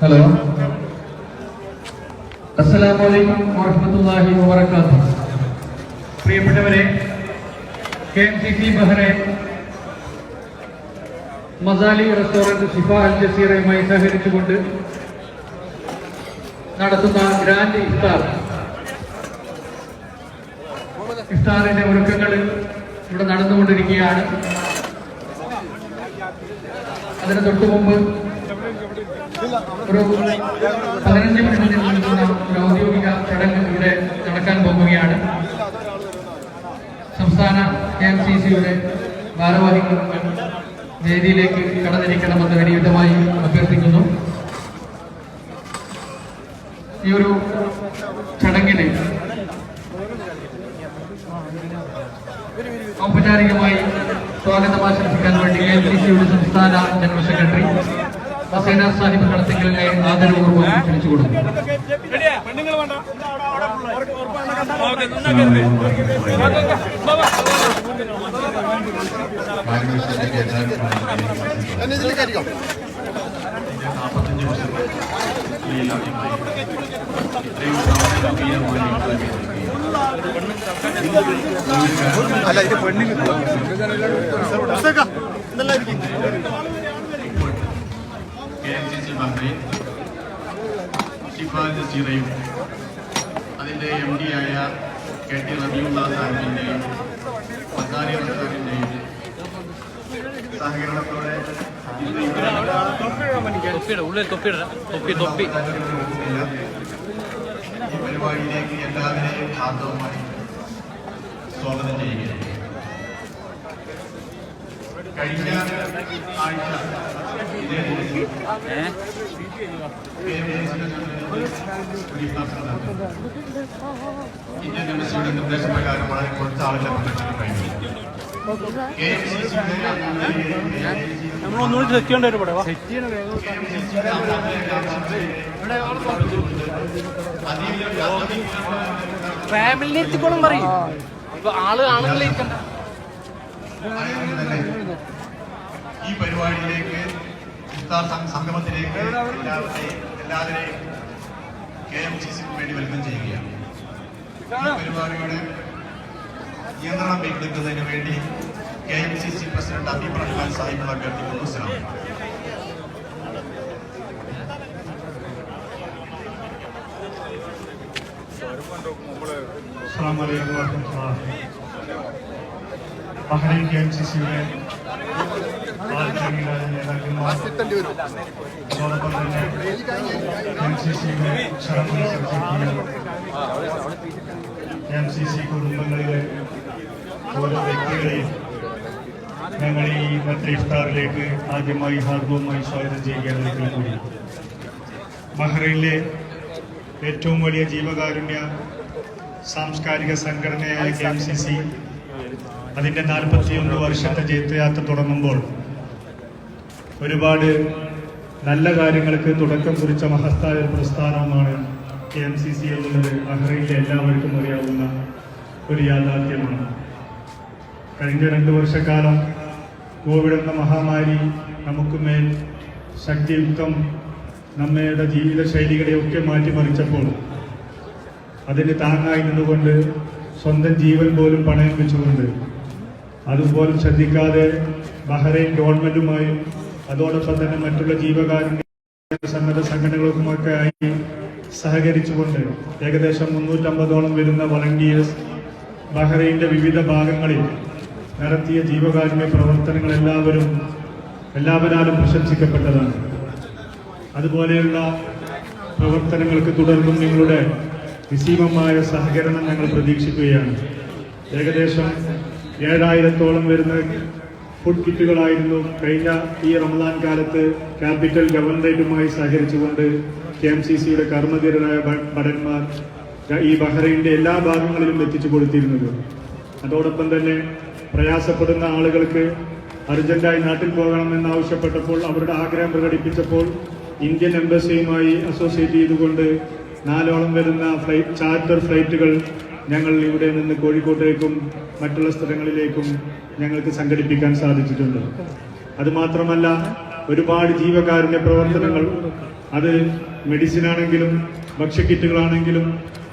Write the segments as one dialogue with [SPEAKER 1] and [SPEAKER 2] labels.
[SPEAKER 1] Hello. അസ്സലാമു അലൈക്കും വറഹ്മത്തുള്ളാഹി വബറകാതുഹു. പ്രിയപ്പെട്ടവരെ K M C C Bahrain Maszlee restaurant Shifa Al ജസീറയുമായി സഹകരിച്ചുകൊണ്ട് നടത്തുന്ന ഗ്രാൻഡ് ഇഫ്താർ ഇഫ്താറിന്റെ ഒരുക്കങ്ങൾ ഇവിടെ നടന്നുകൊണ്ടിരിക്കുകയാണ്. അതിന് തൊട്ടു മുമ്പ് ഒരു പതിനഞ്ച് മിനിറ്റിൽ നിൽക്കുന്ന ഒരു ഔദ്യോഗിക ചടങ്ങ് ഇവിടെ നടക്കാൻ പോകുകയാണ്. സംസ്ഥാന കെ എം സി സിയുടെ ഭാരവാഹികൾ വേദിയിലേക്ക് കടന്നിരിക്കണമെന്ന് വിനിയുതമായി അഭ്യർത്ഥിക്കുന്നു. ഈ ഒരു ചടങ്ങിന് ഔപചാരികമായി സ്വാഗതം ആശംസിക്കാൻ വേണ്ടി കെ പി സിയുടെ സംസ്ഥാന ജനറൽ സെക്രട്ടറി ഹസൈന സാഹിബ് കളത്തിങ്കലിനെ ആദരപൂർവം ക്ഷണിച്ചു
[SPEAKER 2] കൊടുക്കും എല്ലാവരും
[SPEAKER 3] അല്ല ഇത് പെണ്ണിന്
[SPEAKER 2] കെ എം സി സി മന്ത്രി ഷിഫാജ് സിറയും അതിന്റെ എം ഡി ആയ കെ ടി റബിയുള്ള സാഹിബിന്റെയും മസാരി റസാറിന്റെയും സഹകരണത്തോടെ
[SPEAKER 4] ഉള്ളിൽ തൊപ്പിയിട തൊപ്പി തൊപ്പി.
[SPEAKER 2] ഈ പരിപാടിയിലേക്ക് എല്ലാവരെയും ഹാർദവമായി സ്വാഗതം ചെയ്യുകയാണ്. കഴിഞ്ഞ ആഴ്ച ഇന്ത്യൻ എംബസിയുടെ നിർദ്ദേശപ്രകാരം വളരെ കുറച്ച് ആളുകളെ പങ്കെടുക്കാൻ കഴിഞ്ഞു. കെ എം സി സിയുടെ
[SPEAKER 3] നമ്മളൊന്നുകൂടി സെറ്റ് ചെയ്യേണ്ട ഒരു പടവാ
[SPEAKER 4] ഫാമിലിനെ എത്തിക്കോളും പറയും ഇപ്പൊ ആൾ ആണുങ്ങളെ ഇരിക്കണ്ട
[SPEAKER 2] ഈ പരിപാടിയിലേക്ക് സംഗമത്തിലേക്ക് എല്ലാവരെയും എല്ലാവരെയും കെ എം സി സിക്ക് വേണ്ടി വെൽക്കം ചെയ്യുകയാണ്. ഈ പരിപാടിയുടെ നിയന്ത്രണം ഏറ്റെടുക്കുന്നതിന് വേണ്ടി K M C C president Abeeb Rahman Sahib അഭ്യർത്ഥിക്കുന്നു. സലാം.
[SPEAKER 5] ബഹ്റൈൻ കെ എം സി സിയുടെ അതോടൊപ്പം തന്നെ എം സി സിയുടെ ക്ഷണങ്ങൾ എം സി സി കുടുംബങ്ങളിലെ ഞങ്ങൾ ഈ ഇന്നത്തെ ഇഫ്താറിലേക്ക് ആദ്യമായി ഹാർദവുമായി സ്വാഗതം ചെയ്യുകയാണ് കൂടി. ബഹ്റൈനിലെ ഏറ്റവും വലിയ ജീവകാരുണ്യ സാംസ്കാരിക സംഘടനയായ കെ എം സി സി അതിന്റെ നാൽപ്പത്തിയൊന്ന് വർഷത്തെ ജൈത്രയാത്ര തുടങ്ങുമ്പോൾ ഒരുപാട് നല്ല കാര്യങ്ങൾക്ക് തുടക്കം കുറിച്ച മഹത്തായ പ്രസ്ഥാനമാണ് കെ എം സി സി എന്നുള്ളത് ബഹ്റൈനിലെ എല്ലാവർക്കും അറിയാവുന്ന ഒരു യാഥാർത്ഥ്യമാണ്. കഴിഞ്ഞ രണ്ട് വർഷക്കാലം കോവിഡ് എന്ന മഹാമാരി നമുക്ക് മേൽ ശക്തിയുക്തം നമ്മയുടെ ജീവിത ശൈലികളെയൊക്കെ മാറ്റിമറിച്ചപ്പോൾ അതിന് താങ്ങായി നിന്നുകൊണ്ട് സ്വന്തം ജീവൻ പോലും പണയം വെച്ചുകൊണ്ട് അതുപോലെ ശ്രദ്ധിക്കാതെ ബഹ്റൈൻ ഗവൺമെന്റുമായും അതോടൊപ്പം തന്നെ മറ്റുള്ള ജീവകാരുണ്യ സന്നദ്ധ സംഘടനകൾക്കുമൊക്കെ ആയി സഹകരിച്ചുകൊണ്ട് ഏകദേശം മുന്നൂറ്റമ്പതോളം വരുന്ന വളണ്ടിയേഴ്സ് ബഹ്റൈന്റെ വിവിധ ഭാഗങ്ങളിൽ നടത്തിയ ജീവകാരുണ്യ പ്രവർത്തനങ്ങൾ എല്ലാവരും എല്ലാവരാലും പ്രശംസിക്കപ്പെട്ടതാണ്. അതുപോലെയുള്ള പ്രവർത്തനങ്ങൾക്ക് തുടർന്നും നിങ്ങളുടെ നിസീമമായ സഹകരണം ഞങ്ങൾ പ്രതീക്ഷിക്കുകയാണ്. ഏകദേശം ഏഴായിരത്തോളം വരുന്ന ഫുഡ് കിറ്റുകളായിരുന്നു കഴിഞ്ഞ ഈ റമദാൻ കാലത്ത് ക്യാപിറ്റൽ ഗവൺമെന്റുമായി സഹകരിച്ചുകൊണ്ട് കെ എം സി സിയുടെ കർമ്മധീരരായ ഭടന്മാർ ഈ ബഹ്റൈന്റെ എല്ലാ ഭാഗങ്ങളിലും എത്തിച്ചു കൊടുത്തിരുന്നത്. അതോടൊപ്പം തന്നെ പ്രയാസപ്പെടുന്ന ആളുകൾക്ക് അർജന്റായി നാട്ടിൽ പോകണമെന്ന് ആവശ്യപ്പെട്ടപ്പോൾ അവരുടെ ആഗ്രഹം പ്രകടിപ്പിച്ചപ്പോൾ ഇന്ത്യൻ എംബസിയുമായി അസോസിയേറ്റ് ചെയ്തുകൊണ്ട് നാലോളം വരുന്ന ഫ്ലൈറ്റ് ചാർട്ടർ ഫ്ലൈറ്റുകൾ ഞങ്ങൾ ഇവിടെ നിന്ന് കോഴിക്കോട്ടേക്കും മറ്റുള്ള സ്ഥലങ്ങളിലേക്കും ഞങ്ങൾക്ക് സംഘടിപ്പിക്കാൻ സാധിച്ചിട്ടുണ്ട്. അതുമാത്രമല്ല ഒരുപാട് ജീവകാരുണ്യ പ്രവർത്തനങ്ങൾ അത് മെഡിസിൻ ആണെങ്കിലും ഭക്ഷ്യക്കിറ്റുകളാണെങ്കിലും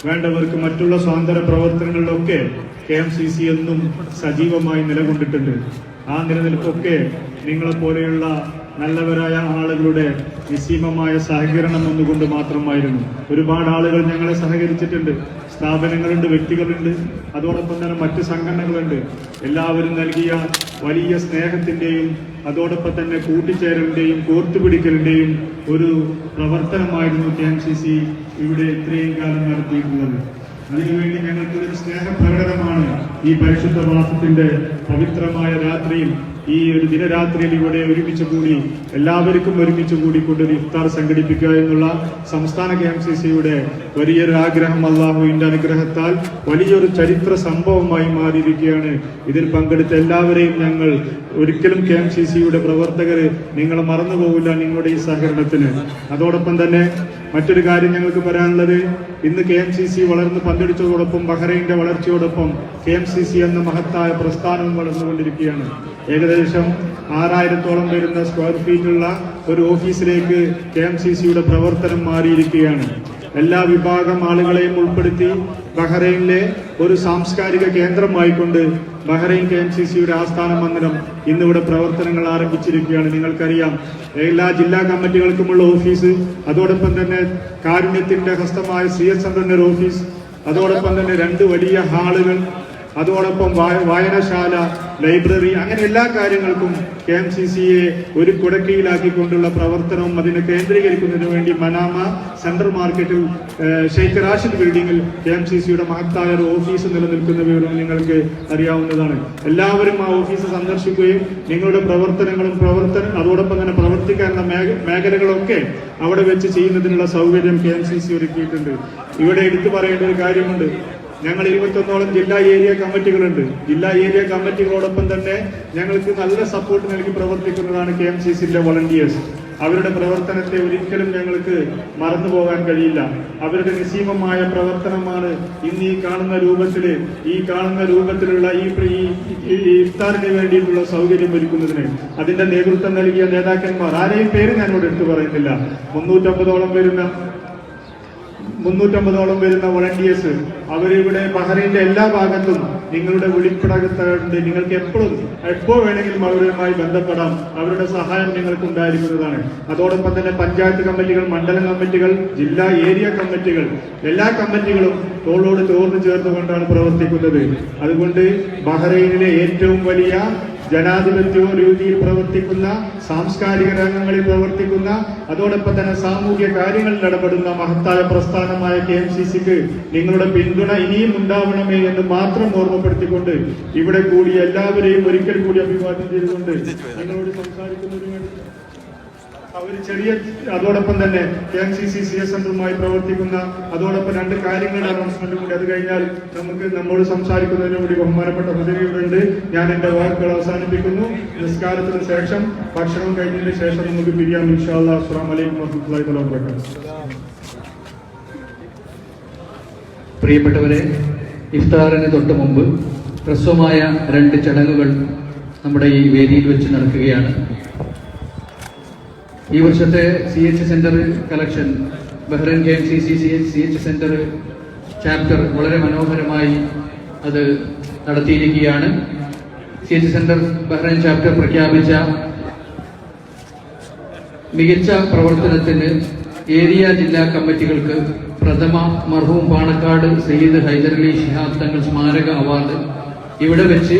[SPEAKER 5] വേണ്ടവർക്ക് മറ്റുള്ള സ്വാതന്ത്ര്യ പ്രവർത്തനങ്ങളിലൊക്കെ കെ എം സി സി എന്നും സജീവമായി നിലകൊണ്ടിട്ടുണ്ട്. ആ നിലനിൽപ്പൊക്കെ നിങ്ങളെപ്പോലെയുള്ള നല്ലവരായ ആളുകളുടെ നിസ്സീമമായ സഹകരണം ഒന്നുകൊണ്ട് മാത്രമായിരുന്നു. ഒരുപാട് ആളുകൾ ഞങ്ങളെ സഹകരിച്ചിട്ടുണ്ട്. സ്ഥാപനങ്ങളുണ്ട് വ്യക്തികളുണ്ട്. അതോടൊപ്പം തന്നെ മറ്റ് സംഘടനകളുണ്ട്. എല്ലാവരും നൽകിയ വലിയ സ്നേഹത്തിന്റെയും അതോടൊപ്പം തന്നെ കൂട്ടിച്ചേരലിന്റെയും കോർത്തുപിടിക്കലിന്റെയും ഒരു പ്രവർത്തനമായിരുന്നു കെ എം സി സി ഇവിടെ ഇത്രയും കാലം നടത്തിയിട്ടുള്ളത്. അതിനുവേണ്ടി ഞങ്ങൾക്ക് ഒരു സ്നേഹപ്രകടനമാണ് ഈ പരിശുദ്ധ മാസത്തിന്റെ പവിത്രമായ രാത്രിയിൽ ഈ ഒരു ദിനരാത്രിയിൽ ഇവിടെ ഒരുമിച്ച് കൂടി എല്ലാവർക്കും ഒരുമിച്ച് കൂടിക്കൊണ്ട് ഒരു ഇഫ്താർ സംഘടിപ്പിക്കുക എന്നുള്ള സംസ്ഥാന കെ എം സി സിയുടെ വലിയൊരു ആഗ്രഹം അള്ളാഹുവിന്റെ അനുഗ്രഹത്താൽ വലിയൊരു ചരിത്ര സംഭവമായി മാറിയിരിക്കുകയാണ്. ഇതിൽ പങ്കെടുത്ത എല്ലാവരെയും ഞങ്ങൾ ഒരിക്കലും കെ എം സി സിയുടെ പ്രവർത്തകർ നിങ്ങൾ മറന്നുപോകില്ല നിങ്ങളുടെ ഈ സഹകരണത്തിന്. അതോടൊപ്പം തന്നെ മറ്റൊരു കാര്യം ഞങ്ങൾക്ക് പറയാനുള്ളത്. ഇന്ന് കെ എം സി സി വളർന്ന് പന്തടിച്ചതോടൊപ്പം ബഹ്റൈന്റെ വളർച്ചയോടൊപ്പം കെ എം സി സി എന്ന മഹത്തായ പ്രസ്ഥാനവും വളർന്നുകൊണ്ടിരിക്കുകയാണ്. ഏകദേശം ആറായിരത്തോളം വരുന്ന സ്ക്വയർ ഫീറ്റുള്ള ഒരു ഓഫീസിലേക്ക് കെ എം സി സിയുടെ പ്രവർത്തനം മാറിയിരിക്കുകയാണ്. എല്ലാ വിഭാഗം ആളുകളെയും ഉൾപ്പെടുത്തി ബഹ്റൈനിലെ ഒരു സാംസ്കാരിക കേന്ദ്രമായിക്കൊണ്ട് ബഹ്റൈൻ കെ എം സി സിയുടെ ആസ്ഥാന മന്ദിരം ഇന്നിവിടെ പ്രവർത്തനങ്ങൾ ആരംഭിച്ചിരിക്കുകയാണ്. നിങ്ങൾക്കറിയാം എല്ലാ ജില്ലാ കമ്മിറ്റികൾക്കുമുള്ള ഓഫീസ് അതോടൊപ്പം തന്നെ കാരുണ്യത്തിന്റെ ഹസ്തമായ സി എസ് എൻ ഒരു ഓഫീസ് അതോടൊപ്പം തന്നെ രണ്ട് വലിയ ഹാളുകൾ അതോടൊപ്പം വായ- വായനശാല ലൈബ്രറി അങ്ങനെ എല്ലാ കാര്യങ്ങൾക്കും കെ എം സി സിയെ ഒരു കുടക്കീഴിലാക്കിക്കൊണ്ടുള്ള പ്രവർത്തനവും അതിനെ കേന്ദ്രീകരിക്കുന്നതിന് വേണ്ടി മനാമ സെൻട്രൽ മാർക്കറ്റിൽ ഷെയ്ഖ് റാഷിദ് ബിൽഡിംഗിൽ കെ എം സി സിയുടെ മഹത്തായ ഒരു ഓഫീസ് നിലനിൽക്കുന്ന വിവരം നിങ്ങൾക്ക് അറിയാവുന്നതാണ്. എല്ലാവരും ആ ഓഫീസ് സന്ദർശിക്കുകയും നിങ്ങളുടെ പ്രവർത്തനങ്ങളും പ്രവർത്തന അതോടൊപ്പം തന്നെ പ്രവർത്തിക്കാനുള്ള മേഖ- മേഖലകളൊക്കെ അവിടെ വെച്ച് ചെയ്യുന്നതിനുള്ള സൗകര്യം കെ എം സി സി ഒരുക്കിയിട്ടുണ്ട്. ഇവിടെ എടുത്തു പറയേണ്ട ഒരു കാര്യമുണ്ട്. ഞങ്ങൾ ഇരുപത്തൊന്നോളം ജില്ലാ ഏരിയ കമ്മിറ്റികളുണ്ട്. ജില്ലാ ഏരിയ കമ്മിറ്റികളോടൊപ്പം തന്നെ ഞങ്ങൾക്ക് നല്ല സപ്പോർട്ട് നൽകി പ്രവർത്തിക്കുന്നതാണ് കെ എം സി സിന്റെ വളണ്ടിയേഴ്സ് അവരുടെ പ്രവർത്തനത്തെ ഒരിക്കലും ഞങ്ങൾക്ക് മറന്നു പോകാൻ കഴിയില്ല. അവരുടെ നിസീമമായ പ്രവർത്തനമാണ് ഇന്ന് ഈ കാണുന്ന രൂപത്തിൽ ഈ കാണുന്ന രൂപത്തിലുള്ള ഈ ഇഫ്താറിന് വേണ്ടിയിട്ടുള്ള സൗകര്യം ഒരുക്കുന്നതിന്. അതിന്റെ നേതൃത്വം നൽകിയ നേതാക്കന്മാർ ആരെയും പേര് ഞാനിവിടെ എടുത്തു പറയുന്നില്ല. മുന്നൂറ്റമ്പതോളം വരുന്ന മുന്നൂറ്റമ്പതോളം വരുന്ന വോളണ്ടിയേഴ്സ് അവരിവിടെ ബഹ്റൈന്റെ എല്ലാ ഭാഗത്തും നിങ്ങളുടെ വിളിപ്പടകത്തുണ്ട് നിങ്ങൾക്ക് എപ്പോഴും എപ്പോൾ വേണമെങ്കിലും അവരുമായി ബന്ധപ്പെടാം. അവരുടെ സഹായം നിങ്ങൾക്ക് ഉണ്ടായിരിക്കുന്നതാണ് അതോടൊപ്പം തന്നെ പഞ്ചായത്ത് കമ്മിറ്റികൾ മണ്ഡലം കമ്മിറ്റികൾ ജില്ലാ ഏരിയ കമ്മിറ്റികൾ എല്ലാ കമ്മിറ്റികളും തോളോട് ചോർന്ന് ചേർന്നുകൊണ്ടാണ് പ്രവർത്തിക്കുന്നത്. അതുകൊണ്ട് ബഹ്റൈനിലെ ഏറ്റവും വലിയ ജനാധിപത്യ രീതിയിൽ പ്രവർത്തിക്കുന്ന സാംസ്കാരിക രംഗങ്ങളിൽ പ്രവർത്തിക്കുന്ന അതോടൊപ്പം തന്നെ സാമൂഹ്യ കാര്യങ്ങളിൽ ഇടപെടുന്ന മഹത്തായ പ്രസ്ഥാനമായ കെ എം സി സിക്ക് നിങ്ങളുടെ പിന്തുണ ഇനിയും ഉണ്ടാവണമേ എന്ന് മാത്രം ഓർമ്മപ്പെടുത്തിക്കൊണ്ട് ഇവിടെ കൂടി എല്ലാവരെയും ഒരിക്കൽ കൂടി അഭിവാദ്യം ചെയ്തുകൊണ്ട് നിങ്ങളോട് സംസാരിക്കുന്നതിന് അവർ ചെറിയ അതോടൊപ്പം തന്നെ K M C C C S സെന്ററുമായി പ്രവർത്തിക്കുന്ന അതോടൊപ്പം രണ്ട് കാര്യങ്ങളുടെ അനൗൺസ്മെന്റ് കൂടി അത് കഴിഞ്ഞാൽ നമുക്ക് നമ്മോട് സംസാരിക്കുന്നതിന് കൂടി ബഹുമാനപ്പെട്ട പദവിയുണ്ട് ഞാൻ എന്റെ വാക്കുകൾ അവസാനിപ്പിക്കുന്നു. നിസ്കാരത്തിന് ശേഷം ഭക്ഷണം കഴിഞ്ഞതിന് ശേഷം നമുക്ക് പിരിയാം.
[SPEAKER 1] പ്രിയപ്പെട്ടവരെ ഇഫ്താറിന് തൊട്ട് മുമ്പ് ഹ്രസ്വമായ രണ്ട് ചടങ്ങുകൾ നമ്മുടെ ഈ വേദിയിൽ വെച്ച് നടക്കുകയാണ്. ഈ വർഷത്തെ C H centre collection Bahrain K M C C C H C H centre chapter വളരെ മനോഹരമായി അത് നടത്തിയിരിക്കുകയാണ്. C H centre Bahrain chapter പ്രഖ്യാപിച്ച മികച്ച പ്രവർത്തനത്തിന് ഏരിയ ജില്ലാ കമ്മിറ്റികൾക്ക് പ്രഥമ മർഹൂം പാണക്കാട് സയ്യിദ് ഹൈദരലി ഷിഹാബ് തങ്ങൾ സ്മാരക അവാർഡ് ഇവിടെ വെച്ച്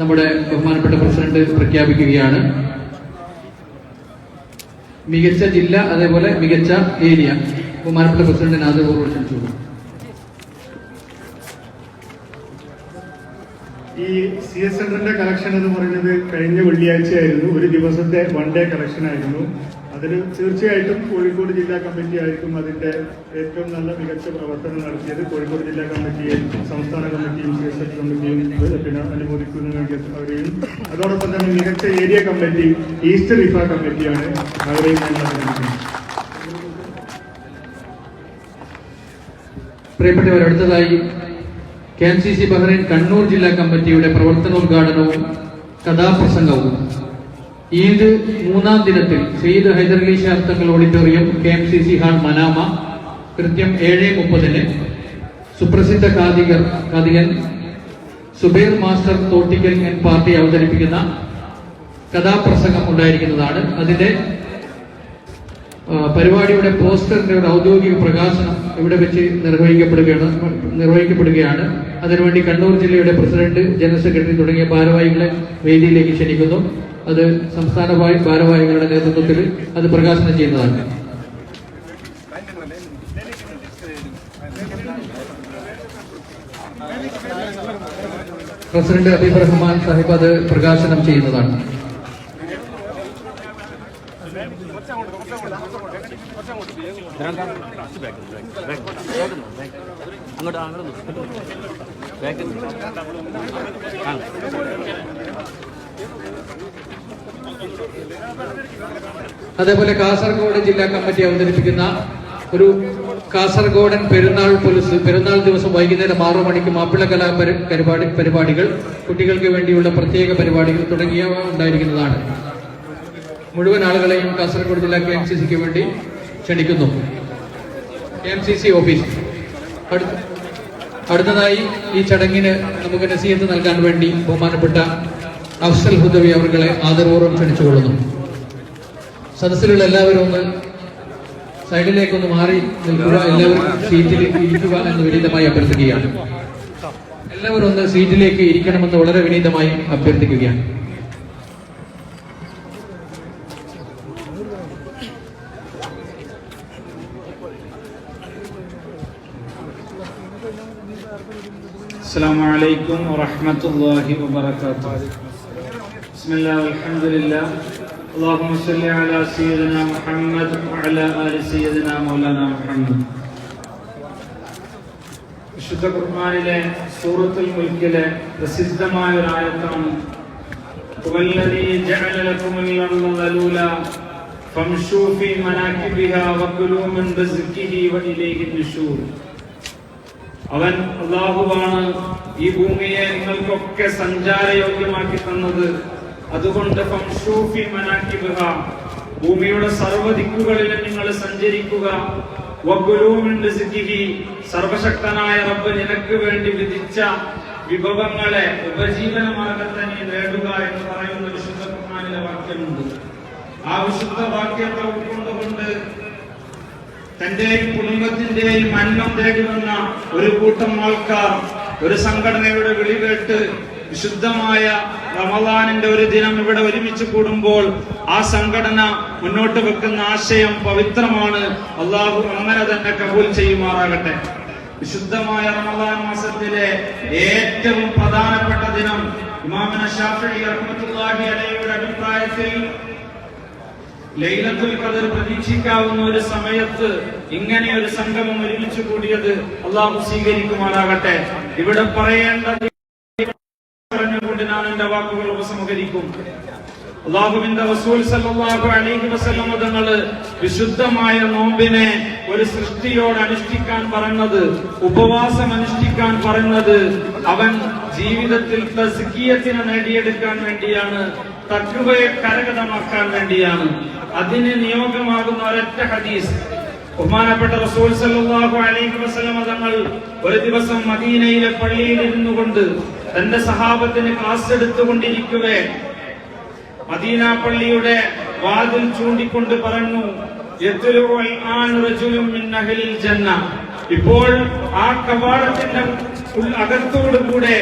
[SPEAKER 1] നമ്മുടെ ബഹുമാനപ്പെട്ട പ്രസിഡന്റ് പ്രഖ്യാപിക്കുകയാണ്. മികച്ച ജില്ല അതേപോലെ മികച്ച ഏരിയ. ബഹുമാനപ്പെട്ട പ്രസിഡന്റിന് ആദരപൂർവം ക്ഷണിച്ചു
[SPEAKER 5] ഈ സി എസ് സെന്ററിന്റെ കളക്ഷൻ എന്ന് പറയുന്നത് കഴിഞ്ഞ വെള്ളിയാഴ്ച ആയിരുന്നു ഒരു ദിവസത്തെ വൺ ഡേ കളക്ഷൻ ആയിരുന്നു. അതിൽ തീർച്ചയായിട്ടും കോഴിക്കോട് ജില്ലാ കമ്മിറ്റി ആയിരിക്കും അതിന്റെ ഏറ്റവും നല്ല മികച്ച പ്രവർത്തനം നടത്തിയത്. കോഴിക്കോട് ജില്ലാ കമ്മിറ്റിയും സംസ്ഥാന കമ്മിറ്റിയും എസ് എഫ് കമ്മിറ്റിയും പിന്നെ അനുമോദിക്കുന്ന അവരെയും അതോടൊപ്പം തന്നെ മികച്ച ഏരിയ കമ്മിറ്റി ഈസ്റ്റ് റിഫ കമ്മിറ്റിയാണ് അവരെയും ഞാൻ അഭിനന്ദിക്കുന്നത്
[SPEAKER 1] പ്രിയപ്പെട്ടവർ അടുത്തതായി K M C C Bahrain Kannur ജില്ലാ കമ്മിറ്റിയുടെ പ്രവർത്തനോദ്ഘാടനവും കഥാപ്രസംഗവും. ഈദ് മൂന്നാം ദിനത്തിൽ സയ്യിദ് ഹൈദരലി ശാസ്ത്രങ്ങൾ auditorium K M C C hall Manama. കൃത്യം ഏഴ് മുപ്പതിന് സുപ്രസിദ്ധ കാതികർ കാതികൻ Zubair master Thottikkal and party അവതരിപ്പിക്കുന്ന കഥാപ്രസംഗം ഉണ്ടായിരിക്കുന്നതാണ്. അതിന്റെ പരിപാടിയുടെ പോസ്റ്ററിന്റെ ഒരു ഔദ്യോഗിക പ്രകാശനം ഇവിടെ വെച്ച് നിർവഹിക്കപ്പെടുകയാണ് നിർവഹിക്കപ്പെടുകയാണ്. അതിനുവേണ്ടി കണ്ണൂർ ജില്ലയുടെ പ്രസിഡന്റ് ജനറൽ സെക്രട്ടറി തുടങ്ങിയ ഭാരവാഹികളെ വേദിയിലേക്ക് ക്ഷണിക്കുന്നു. അത് സംസ്ഥാന ഭാരവാഹികളുടെ നേതൃത്വത്തിൽ അത് പ്രകാശനം ചെയ്യുന്നതാണ്. പ്രസിഡന്റ് അബീബ് റഹ്മാൻ സാഹിബ് അത് പ്രകാശനം ചെയ്യുന്നതാണ്.
[SPEAKER 4] അങ്ങോട്ട് അങ്ങോട്ട്.
[SPEAKER 1] അതേപോലെ കാസർഗോഡ് ജില്ലാ കമ്മിറ്റി അവതരിപ്പിക്കുന്ന ഒരു കാസർഗോഡൻ പെരുന്നാൾ പോലീസ് പെരുന്നാൾ ദിവസം വൈകുന്നേരം ആറു മണിക്ക് മാപ്പിള കലാ പരിപാടി പരിപാടികൾ കുട്ടികൾക്ക് വേണ്ടിയുള്ള പ്രത്യേക പരിപാടികൾ തുടങ്ങിയവ ഉണ്ടായിരിക്കുന്നതാണ്. മുഴുവൻ ആളുകളെയും കാസർഗോഡ് ജില്ലാ കെ എം സി സിക്ക് വേണ്ടി ക്ഷണിക്കുന്നു. K M C C office. അടുത്തതായി ഈ ചടങ്ങിന് നമുക്ക് നസീഹത്ത് നൽകാൻ വേണ്ടി ബഹുമാനപ്പെട്ട അഫ്സൽ ഹുദവി അവരുടെ ആദരപൂർവം ക്ഷണിച്ചുകൊള്ളുന്നു. സദസ്സിലുള്ള എല്ലാവരും ഒന്ന് സൈഡിലേക്കൊന്ന് മാറി നിൽക്കുക. എല്ലാവരും സീറ്റിൽ ഇരിക്കുക എന്ന് വിനീതമായി അഭ്യർത്ഥിക്കുകയാണ്. എല്ലാവരും ഒന്ന് സീറ്റിലേക്ക് ഇരിക്കണമെന്ന് വളരെ വിനീതമായി അഭ്യർത്ഥിക്കുകയാണ്.
[SPEAKER 6] അസ്സാം വലൈക്കും വാഹമത്തല്ലാഹി വാത്തു بسم الله والحمد لله اللهم صل على سيدنا محمد وعلى آل سيدنا مولانا محمد വിശുദ്ധ ഖുർആനിലെ സൂറത്തുൽ മുൽക്കിലെ പ്രസിദ്ധമായ ഒരു ആയത്താണ് "ഹുവല്ലദീ ജഅല ലക്കുമുൽ അർള ദലൂല ഫംശൂ ഫീ മനാകിബിഹാ വകുലൂ മിൻ റിസ്ഖിഹി വഇലൈഹി നുശൂർ അവൻ അള്ളാഹുവാണ് ഈ ഭൂമിയെ നിങ്ങൾക്കൊക്കെ സഞ്ചാരയോഗ്യമാക്കി തന്നത് അതുകൊണ്ട് ഭൂമിയുടെ സർവ ദിക്കുകളിലും നിങ്ങൾ സഞ്ചരിക്കുക. സർവശക്തനായ റബ്ബ് നിനക്ക് വേണ്ടി വിധിച്ച വിഭവങ്ങളെ ഉപജീവന മാർഗത്തെ നീ നേടുക എന്ന് പറയുന്ന വിശുദ്ധ ഖുർആനിലെ വാക്യമുണ്ട്. ആ വിശുദ്ധ വാക്യത്തെ ഉൾക്കൊണ്ടുകൊണ്ട് തന്റെയും കുടുംബത്തിന്റെയും അന്നം തേടി വന്ന ഒരു കൂട്ടം ആൾക്കാർ ഒരു സംഘടനയുടെ വിളി കേട്ട് വിശുദ്ധമായ റമദാനിന്റെ ഒരു ദിനം ഇവിടെ ഒരുമിച്ച് കൂടുമ്പോൾ ആ സംഘടന മുന്നോട്ട് വെക്കുന്ന ആശയം പവിത്രമാണ്. അള്ളാഹു അങ്ങനെ തന്നെ കബൂൽ ചെയ്യുമാറാകട്ടെ. വിശുദ്ധമായ റമദാൻ മാസത്തിലെ ഏറ്റവും പ്രധാനപ്പെട്ട ദിനം ഇമാമിന അഭിപ്രായത്തിൽ ലൈലത്തുൽ ഖദർ പ്രതീക്ഷിക്കാവുന്ന ഒരു സമയത്ത് ഇങ്ങനെ ഒരു സംഗമം ഒരുമിച്ച് കൂടിയത് അള്ളാഹു സ്വീകരിക്കുമാറാകട്ടെ. ഇവിടെ പറയേണ്ട എന്റെ വാക്കുകൾ ഉപസംഹരിക്കും. അള്ളാഹുവിന്റെ റസൂൽ സല്ലല്ലാഹു അലൈഹി വസല്ലം തങ്ങൾ വിശുദ്ധമായ നോമ്പിനെ ഒരു സൃഷ്ടിയോട് അനുഷ്ഠിക്കാൻ പറഞ്ഞത് ഉപവാസം അനുഷ്ഠിക്കാൻ പറഞ്ഞത് അവൻ ജീവിതത്തിൽ തസ്കിയത്തിനെ നേടിയെടുക്കാൻ വേണ്ടിയാണ് തക്കുവയെ കരകതമാക്കാൻ വേണ്ടിയാണ്. അതിന് നിയോഗമാകുന്ന ഒരൊറ്റ ഹദീസ്. ബഹുമാനപ്പെട്ട റസൂൽ സല്ലല്ലാഹു അലൈഹി വസല്ലം തങ്ങൾ ഒരു ദിവസം മദീനയിലെ പള്ളിയിൽ ഇരുന്നു കൊണ്ട് തന്റെ സഹാബത്തിന് ക്ലാസ് എടുത്തുകൊണ്ടിരിക്കുവേ മദീന പള്ളിയുടെ വാതിൽ ചൂണ്ടിക്കൊണ്ട് പറഞ്ഞു. ഇപ്പോൾ ആ കവാടത്തിന്റെ അകത്തോടു കൂടെ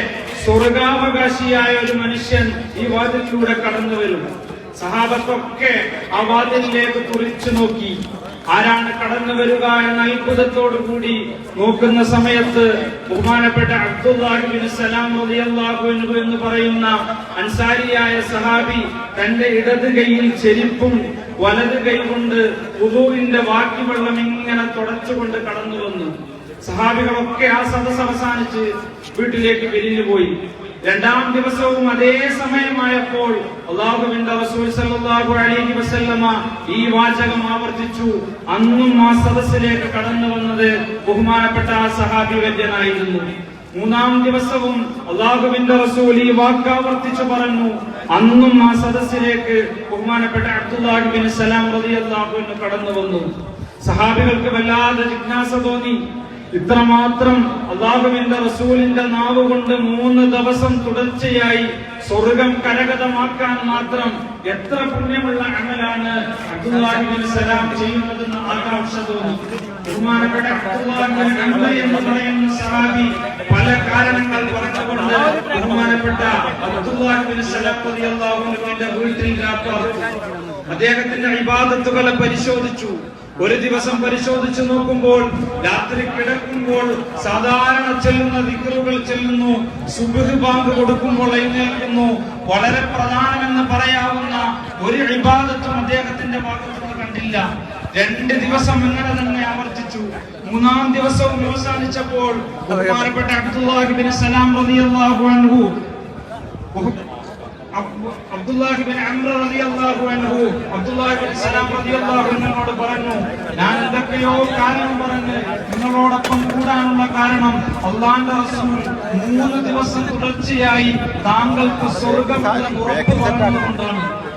[SPEAKER 6] സ്വർഗാവകാശിയായ ഒരു മനുഷ്യൻ ഈ വാതിലിലൂടെ കടന്നു വരും സഹാബത്തൊക്കെ ആ വാതിലിലേക്ക് തുറിച്ചു നോക്കി ആരാണ് കടന്നു വരിക എന്ന അത്ഭുതത്തോടു കൂടി നോക്കുന്ന സമയത്ത് ബഹുമാനപ്പെട്ട അബ്ദുല്ലാഹിബിൻ സലാം റളിയല്ലാഹു അൻഹു എന്ന് പറയുന്ന അൻസാരിയായ സഹാബി തന്റെ ഇടത് കൈയിൽ ചെരിപ്പും വലത് കൈ കൊണ്ട് ഉദൂവിന്റെ ബാക്കി വെള്ളം ഇങ്ങനെ തുടച്ചുകൊണ്ട് കടന്നു വന്നു സഹാബികളൊക്കെ ആ സദസ് അവസാനിച്ച് വീട്ടിലേക്ക് പിരിഞ്ഞുപോയി രണ്ടാം ദിവസവും അതേ സമയമായപ്പോൾ റസൂൽ സല്ലല്ലാഹു അലൈഹി വസല്ലമ ഈ വാചകം ആവർത്തിച്ചു. അന്നും ആ സദസ്സിലേക്ക് കടന്നു വന്നത് ബഹുമാനപ്പെട്ട ആ സഹാബി വര്യനായിരുന്നു മൂന്നാം ദിവസവും അള്ളാഹുവിന്റെ റസൂൽ ഈ വാക്കാവർത്തിച്ചു പറഞ്ഞു. അന്നും ആ സദസ്സിലേക്ക് ബഹുമാനപ്പെട്ട അബ്ദുല്ലാഹിബിൻ സലാം റളിയല്ലാഹു കടന്നു വന്നു. സഹാബികൾക്ക് വല്ലാതെ ജിജ്ഞാസ തോന്നി. ഇത്രമാത്രം അള്ളാഹുവിന്റെ റസൂലിന്റെ നാവ് കൊണ്ട് മൂന്ന് ദിവസം തുടർച്ചയായി സ്വർഗം കരകതമാക്കാൻ മാത്രം എത്ര പുണ്യമുള്ള അമലാണ് ആകാംക്ഷ തോന്നി. പറയുന്ന പല കാരണങ്ങൾ പറഞ്ഞുകൊണ്ട് ബഹുമാനപ്പെട്ട വീട്ടിൽ അദ്ദേഹത്തിന്റെ ഇബാദത്തുകളെ പരിശോധിച്ചു. ഒരു ദിവസം പരിശോധിച്ചു നോക്കുമ്പോൾ രാത്രി കിടക്കുമ്പോൾ സാധാരണ ചെല്ലുന്ന ദിക്കറുകൾ ചെല്ലുന്നു സുബഹ് ബാങ്ക് കൊടുക്കുമ്പോൾ എഴുന്നേൽക്കുന്നു. വളരെ പ്രധാനമെന്ന് പറയാവുന്ന ഒരു ഇബാദത്തും അദ്ദേഹത്തിന്റെ ഭാഗത്തുനിന്ന് കണ്ടില്ല. രണ്ട് ദിവസം ഇങ്ങനെ തന്നെ ആവർത്തിച്ചു. മൂന്നാം ദിവസവും അവസാനിച്ചപ്പോൾ ബഹുമാനപ്പെട്ട അബ്ദുല്ലാഹിബിൻ സലാം റളിയല്ലാഹു അൻഹു പറഞ്ഞു ഞാൻ നിങ്ങളോടൊപ്പം കൂടാനുള്ള കാരണം അള്ളാന്റെ റസൂൽ മൂന്ന് ദിവസം തുടർച്ചയായി താങ്കൾക്ക് സ്വർഗം ഉറപ്പ്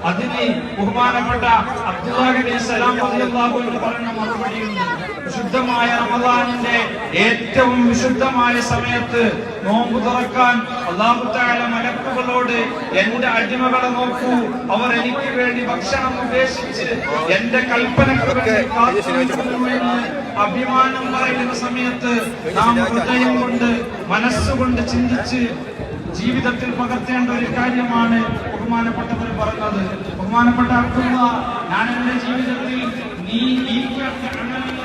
[SPEAKER 6] അതിന് ബഹുമാനപ്പെട്ട അബ്ദുല്ലാഹിബിൻ സലാം പറഞ്ഞ മറുപടിയുണ്ട്. വിശുദ്ധമായ റമദാനിന്റെ ഏറ്റവും വിശുദ്ധമായ സമയത്ത് നോമ്പ് തുറക്കാൻ അള്ളാഹു താല മലക്കുകളോട് എന്റെ അടിമകളെ നോക്കൂ. അവർ എനിക്ക് വേണ്ടി ഭക്ഷണം ഉപേക്ഷിച്ച് എന്റെ കൽപ്പനക്ക് വേണ്ടി അഭിമാനം പറയുന്ന സമയത്ത് നാം ഹൃദയം കൊണ്ട് മനസ്സുകൊണ്ട് ചിന്തിച്ച് ജീവിതത്തിൽ പകർത്തേണ്ട ഒരു കാര്യമാണ് ബഹുമാനപ്പെട്ടവർ പറഞ്ഞത് ബഹുമാനപ്പെട്ട അബ്ദുള്ള ഞാൻ എന്റെ ജീവിതത്തിൽ നീ ഈ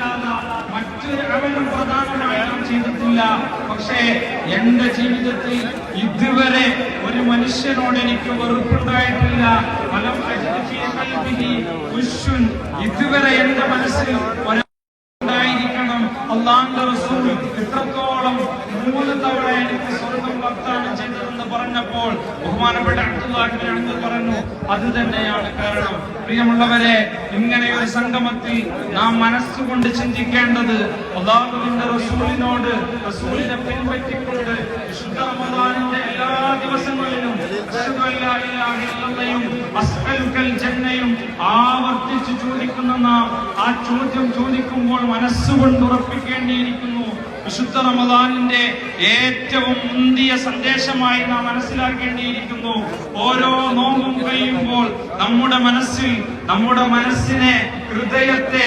[SPEAKER 6] പറഞ്ഞ മറ്റൊരു അവനും പ്രധാനമായി പ്രധാനമായിട്ടും ചെയ്തിട്ടില്ല. പക്ഷേ എന്റെ ജീവിതത്തിൽ ഇതുവരെ ഒരു മനുഷ്യനോട് എനിക്ക് വെറുപ്പുണ്ടായിട്ടില്ല. ഫലം ഇതുവരെ എന്റെ മനസ്സിൽ ഉണ്ടായിരിക്കണം അള്ളാന്റെ റസൂൽ ഇത്രത്തോളം മൂന്ന് തവണ എനിക്ക് സ്വർഗം വാഗ്ദാനം ചെയ്തതെന്ന് പറഞ്ഞപ്പോൾ ബഹുമാനപ്പെട്ട അബ്ദുൽ പറഞ്ഞു അത് തന്നെയാണ് കാരണം. പ്രിയമുള്ളവരെ ഇങ്ങനെ ഒരു സംഗമത്തിൽ നാം മനസ്സുകൊണ്ട് ചിന്തിക്കേണ്ടത് അള്ളാഹുവിന്റെ റസൂലിനോട് റസൂലിനെ പിൻപറ്റിക്കൊണ്ട് വിശുദ്ധ എല്ലാ ദിവസങ്ങളിലും ജന്നയും ആവർത്തിച്ച് ചോദിക്കുന്ന നാം ആ ചോദ്യം ചോദിക്കുമ്പോൾ മനസ്സുകൊണ്ട് ഉറപ്പിക്കേണ്ടിയിരിക്കുന്നു. വിശുദ്ധ റമദാനിന്റെ ഏറ്റവും മുന്തിയ സന്ദേശമായി നാം മനസ്സിലാക്കേണ്ടിയിരിക്കുന്നു. ഓരോ നോമ്പും കഴിയുമ്പോൾ നമ്മുടെ മനസ്സിൽ നമ്മുടെ മനസ്സിനെ ഹൃദയത്തെ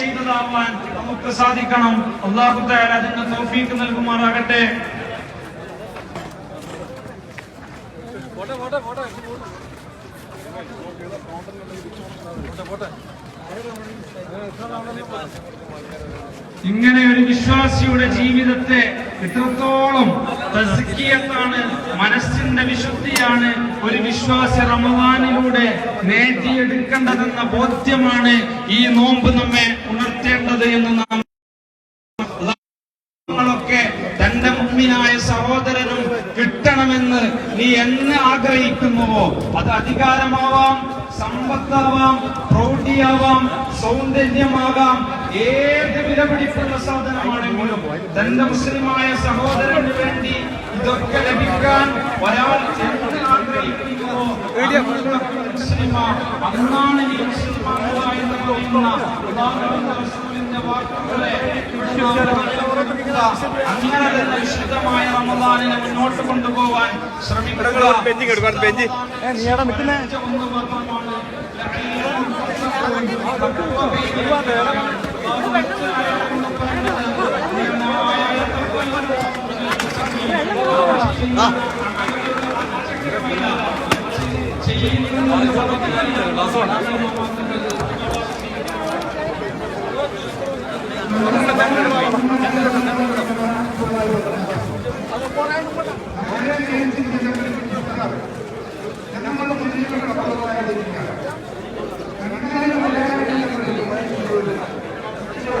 [SPEAKER 6] ചെയ്തതാവാൻ നമുക്ക് സാധിക്കണം. അള്ളാഹു തആല അതിന് തൗഫീക്ക് നൽകുമാറാകട്ടെ. ഇങ്ങനെ ഒരു വിശ്വാസിയുടെ ജീവിതത്തെ എത്രത്തോളം തസ്കിയത്താണ് മനസ്സിന്റെ വിശുദ്ധിയാണ് ഒരു വിശ്വാസി റമവാനിലൂടെ നേടിയെടുക്കേണ്ടതെന്ന ബോധ്യമാണ് ഈ നോമ്പ് നമ്മെ ഉണർത്തേണ്ടത് എന്ന് നാം തന്റെ മുമ്പിനായ സഹോദരനും കിട്ടണമെന്ന് നീ എന്ന് ആഗ്രഹിക്കുന്നുവോ? അത് അധികാരമാവാം സമ്പത്താവാം പ്രൗഢിയാവാം സൗന്ദര്യമാകാം ഏത് വിലപിടിപ്പുള്ള സാധനമാണെങ്കിലും തന്റെ മുസ്ലിമായ സഹോദരന് വേണ്ടി ഇതൊക്കെ ലഭിക്കാൻ ഒരാൾ ആഗ്രഹിക്കുന്നു ആഗ്രഹിക്കുന്നുവോ അന്ന് മുസ്ലിമാ അന്നാണ് നീ മുസ്ലിമാകുക എന്ന് പറയുന്ന വാക്കുകളെ അങ്ങനെ തന്നെ വിശുദ്ധമായ റമദാനിനെ മുന്നോട്ട് കൊണ്ടുപോകാൻ ശ്രമിക്കുക
[SPEAKER 3] നീ അവിടെ നിൽക്കുന്നേ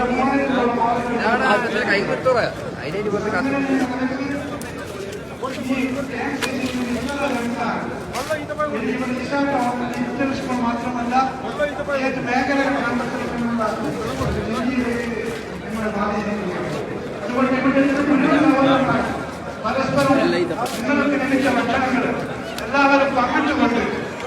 [SPEAKER 6] ഒന്ന് മാത്രമാണ്
[SPEAKER 4] കൈ കിട്ടുക അതിനായിട്ട് കുറച്ച് കാശ്
[SPEAKER 7] മാത്രമല്ല ഏത് മേഖലകൾ കണ്ടെത്തുന്നതിനുള്ള രീതിയിലേക്ക് നിങ്ങളെ ബാധിച്ചിരിക്കുകയാണ് അതുകൊണ്ട് ഇവിടെ മുഴുവൻ സഹോദരന്മാർ പരസ്പരം നിങ്ങൾക്ക് ലഭിച്ച ഭക്ഷണങ്ങൾ എല്ലാവരും പങ്കിട്ടുകൊണ്ട്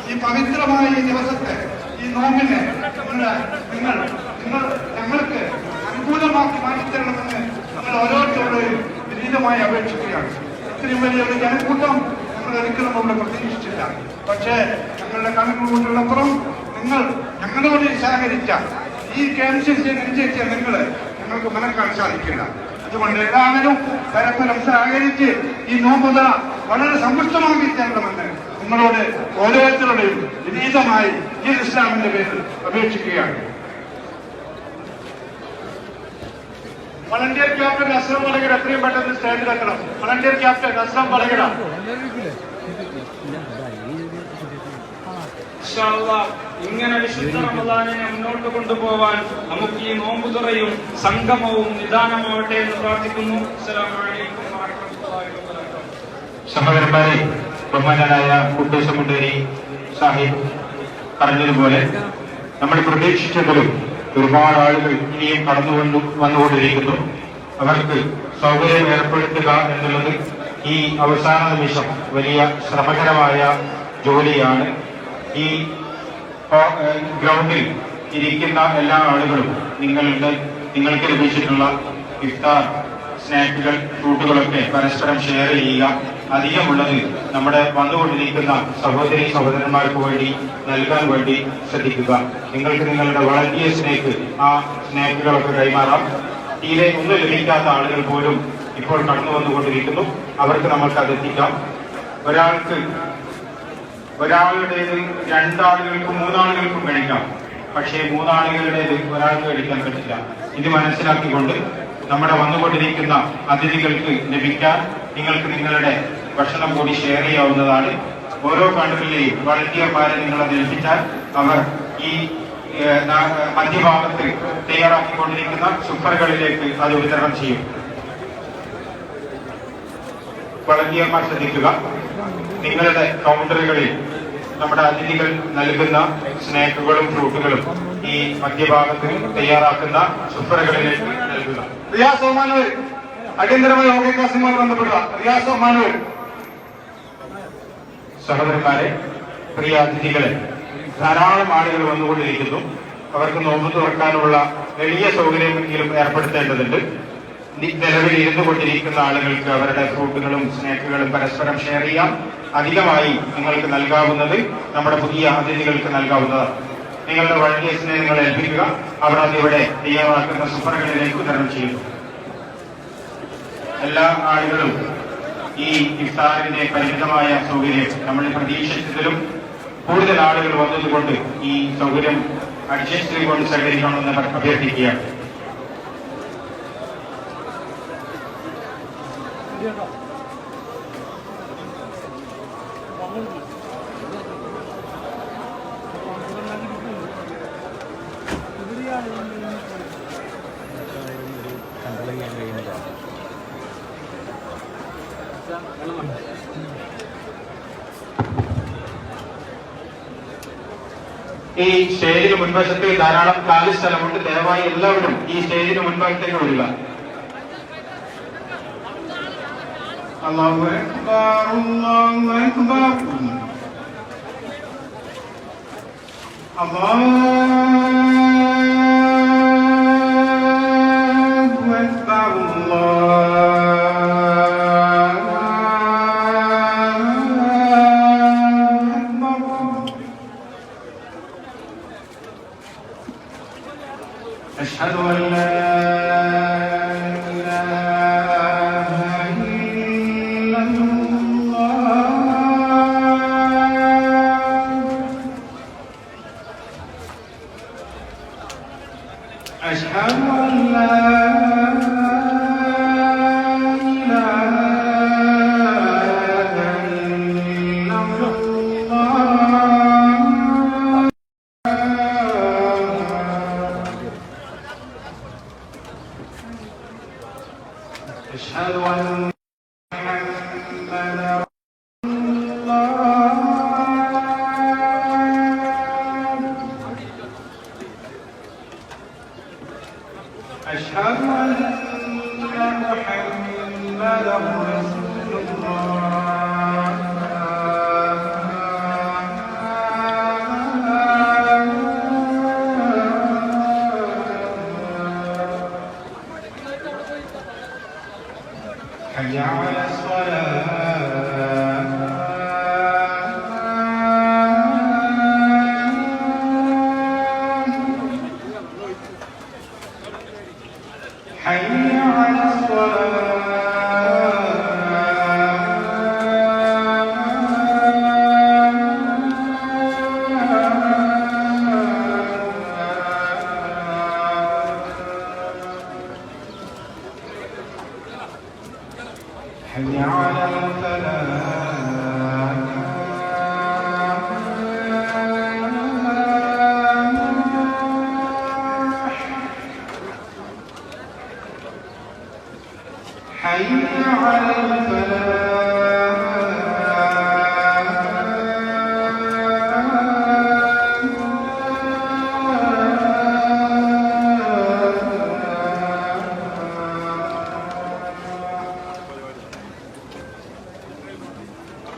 [SPEAKER 7] ഈ പവിത്രമായ ഈ ദിവസത്തെ ഈ നോമ്പിനെ നിങ്ങളെ നിങ്ങൾ നിങ്ങൾ ഞങ്ങൾക്ക് അനുകൂലമാക്കി മാറ്റിത്തരണമെന്ന് നിങ്ങൾ ഓരോരുത്തരോടും വിനീതമായി അപേക്ഷിക്കുകയാണ് ഇത്രയും വലിയൊരു ജനക്കൂട്ടം ഞങ്ങൾ ഒരിക്കലും അവിടെ പ്രതീക്ഷിച്ചില്ല പക്ഷേ കണക്കുകൂട്ടുള്ളപ്പുറം നിങ്ങൾ ഞങ്ങളോട് സഹകരിച്ച ഈ കെ എം സി സി നിശ്ചയിച്ച നിങ്ങൾ ഞങ്ങൾക്ക് മനക്കാൻ സാധിക്കില്ല. അതുകൊണ്ട് എല്ലാവരും പരസ്പരം സഹകരിച്ച് ഈ നോമ്പുത വളരെ സമ്പുഷ്ടമാക്കി തരണമെന്ന് നിങ്ങളോട് ഓരോരുത്തരുടെയും വിനീതമായി ഈ ഇസ്ലാമിന്റെ പേരിൽ അപേക്ഷിക്കുകയാണ്. വളണ്ടിയർ ക്യാപ്റ്റൻ അസ്ലം വളകര എത്രയും പെട്ടെന്ന് സ്റ്റേജിലെത്തണം വളണ്ടിയർ ക്യാപ്റ്റൻ അസ്ലം വടകര
[SPEAKER 6] ഇൻഷാ അല്ലാ, ഇങ്ങനെ വിശുദ്ധ റമദാനെ മുന്നോട്ട് കൊണ്ടുപോവാൻ നമുക്ക് ഈ നോമ്പുതുറയും സംഗമവും നിദാനമാവട്ടെ എന്ന് പ്രാർത്ഥിക്കുന്നു.
[SPEAKER 8] സഹോദരന്മാരെ ബഹുമാനായ കുട്ടൂസ് മുണ്ടേരി സാഹിബ് പറഞ്ഞതുപോലെ നമ്മൾ പ്രതീക്ഷിച്ചതിലും ഒരുപാട് ആളുകൾ ഇനിയും കടന്നുകൊണ്ട് വന്നുകൊണ്ടിരിക്കുന്നു. അവർക്ക് സൗകര്യം ഏർപ്പെടുത്തുക എന്നുള്ളത് ഈ അവസാന നിമിഷം വലിയ ശ്രമകരമായ ജോലിയാണ്. ഈ ഗ്രൗണ്ടിൽ ഇരിക്കുന്ന എല്ലാ ആളുകളും നിങ്ങളുടെ നിങ്ങൾക്ക് ലഭിച്ചിട്ടുള്ള ഇഫ്താർ സ്നാക്കുകൾ ഫ്രൂട്ടുകളൊക്കെ പരസ്പരം ഷെയർ ചെയ്യുക. അധികമുള്ളത് നമ്മുടെ വന്നുകൊണ്ടിരിക്കുന്ന സഹോദരി സഹോദരന്മാർക്ക് വേണ്ടി നൽകാൻ വേണ്ടി ശ്രദ്ധിക്കുക. നിങ്ങൾക്ക് നിങ്ങളുടെ വളണ്ടിയേഴ്സിലേക്ക് ആ സ്നാക്കുകളൊക്കെ കൈമാറാം. തീരെ ഒന്നും ലഭിക്കാത്ത ആളുകൾ പോലും ഇപ്പോൾ കടന്നു വന്നുകൊണ്ടിരിക്കുന്നു അവർക്ക് നമ്മൾക്ക് അതെത്തിക്കാം ഒരാൾക്ക് ഒരാളുടേത് രണ്ടാളുകൾക്കും മൂന്നാളുകൾക്കും കഴിക്കാം പക്ഷേ മൂന്നാളുകളുടേത് ഒരാൾക്ക് കഴിക്കാൻ പറ്റില്ല. ഇത് മനസ്സിലാക്കിക്കൊണ്ട് നമ്മുടെ വന്നുകൊണ്ടിരിക്കുന്ന അതിഥികൾക്ക് ലഭിക്കാൻ നിങ്ങൾക്ക് നിങ്ങളുടെ ഭക്ഷണം കൂടി ഷെയർ ചെയ്യാവുന്നതാണ്. ഓരോ കൺട്രിലെയും വളണ്ടിയർമാരെ നിങ്ങൾ ഏൽപ്പിച്ചാൽ അവർ ഈ മധ്യഭാഗത്ത് തയ്യാറാക്കിക്കൊണ്ടിരിക്കുന്ന സുപ്പറുകളിലേക്ക് അത് വിതരണം ചെയ്യും. വളണ്ടിയർമാർ ശ്രദ്ധിക്കുക. നിങ്ങളുടെ കൗണ്ടറുകളിൽ നമ്മുടെ അതിഥികൾ നൽകുന്ന സ്നാക്കുകളും ഫ്രൂട്ടുകളും ഈ മധ്യഭാഗത്ത് തയ്യാറാക്കുന്ന സുപ്രകളിലേക്ക് നൽകുക.
[SPEAKER 7] റിയാസ് ഒമാനുവൽ അടിയന്തരമായി ഓകെ കാസിമായി ബന്ധപ്പെടുക. റിയാസ് ഒമാനുവൽ.
[SPEAKER 8] സഹോദരന്മാരെ പ്രിയ അതിഥികളെ ധാരാളം ആളുകൾ വന്നുകൊണ്ടിരിക്കുന്നു. അവർക്ക് നോമ്പ് തുറക്കാനുള്ള വലിയ സൗകര്യമെങ്കിലും ഏർപ്പെടുത്തേണ്ടതുണ്ട്. നിലവിൽ ഇരുന്നു കൊണ്ടിരിക്കുന്ന ആളുകൾക്ക് അവരുടെ ഫ്രൂട്ടുകളും സ്നാക്കുകളും പരസ്പരം ഷെയർ ചെയ്യാം. അധികമായി നിങ്ങൾക്ക് നൽകാവുന്നത് നമ്മുടെ പുതിയ അതിഥികൾക്ക് നൽകാവുന്നതാണ്. നിങ്ങളുടെ വളണ്ടിയേഴ്സിനെ നിങ്ങൾ ഏൽപ്പിക്കുക. അവർ അതിവിടെ തയ്യാറാക്കുന്ന സുപ്രകളിലേക്ക് വിതരണം ചെയ്യുന്നു. എല്ലാ ആളുകളും ഈ ഇഫ്താറിന്റെ പരിമിതമായ സൗകര്യം നമ്മൾ പ്രതീക്ഷിച്ചതിലും കൂടുതൽ ആളുകൾ വന്നതുകൊണ്ട് ഈ സൗകര്യം അഡ്ജസ്റ്റ് സഹകരിക്കണമെന്ന് അഭ്യർത്ഥിക്കുകയാണ് ഈ സ്റ്റേജിന് മുൻവശത്ത് ധാരാളം കാലി സ്ഥലമുണ്ട്. ദയവായി എല്ലാവരും ഈ സ്റ്റേജിന് മുൻഭാഗത്തേക്ക് വരിക. അല്ലാഹു അക്ബർ അക്ബർ അല്ലാഹു
[SPEAKER 9] حي على الصلاة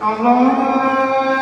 [SPEAKER 9] Allah.